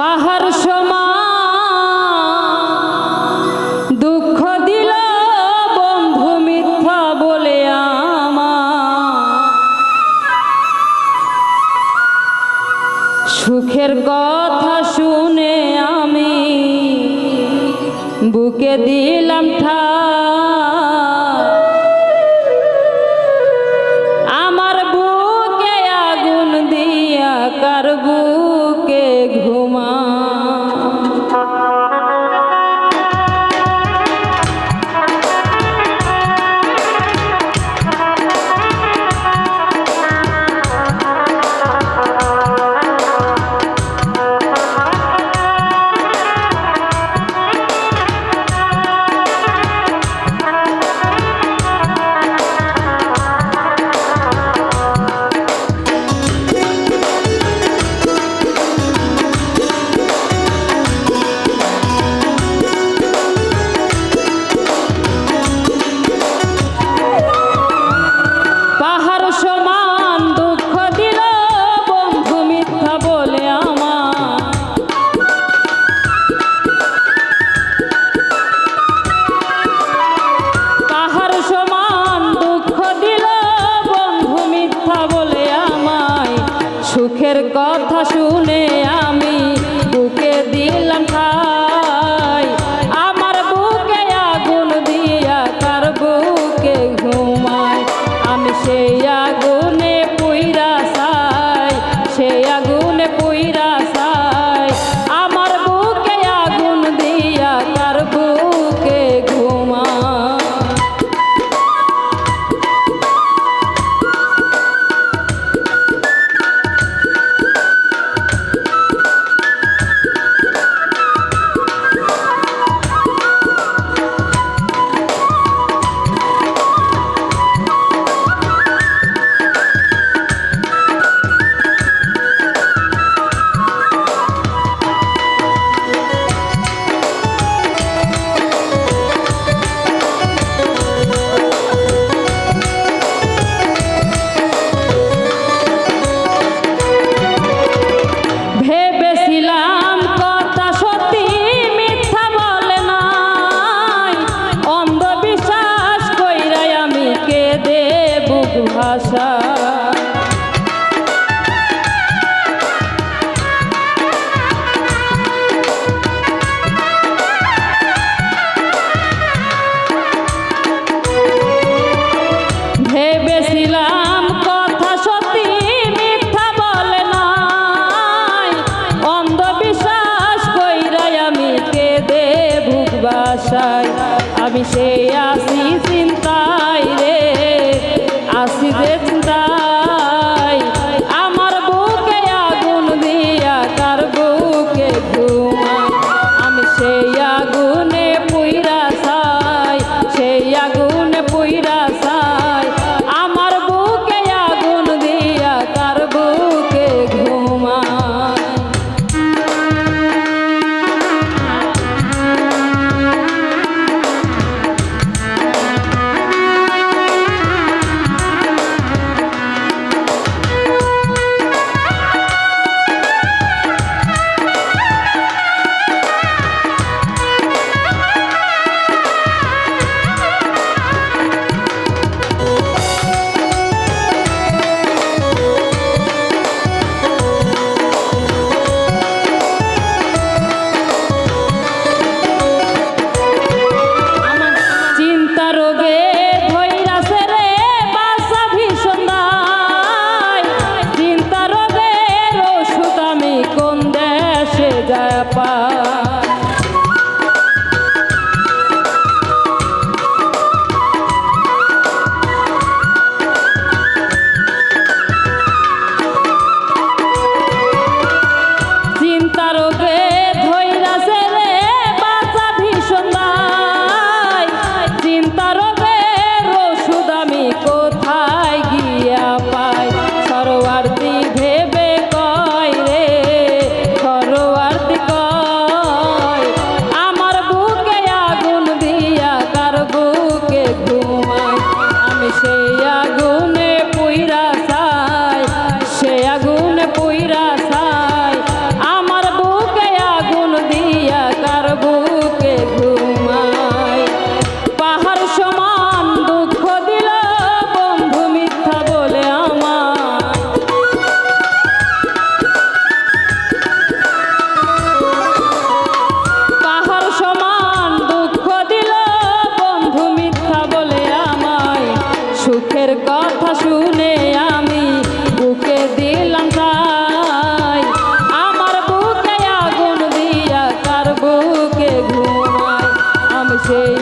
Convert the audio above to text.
পাহাড় সমা দুঃখ দিল বন্ধু মিথ্যা বলে সুখের কথা শুনে আমি বুকে দিলাম ঠা সুখের কথা শুনে আমি বুকে দিলাম ঠাই। আমার বুকে আগুন দিয়া তার বুকে ঘুমায় আমি সেই আমি সে আসি চিন্তায় রে। আসি যে চিন্তায় আছে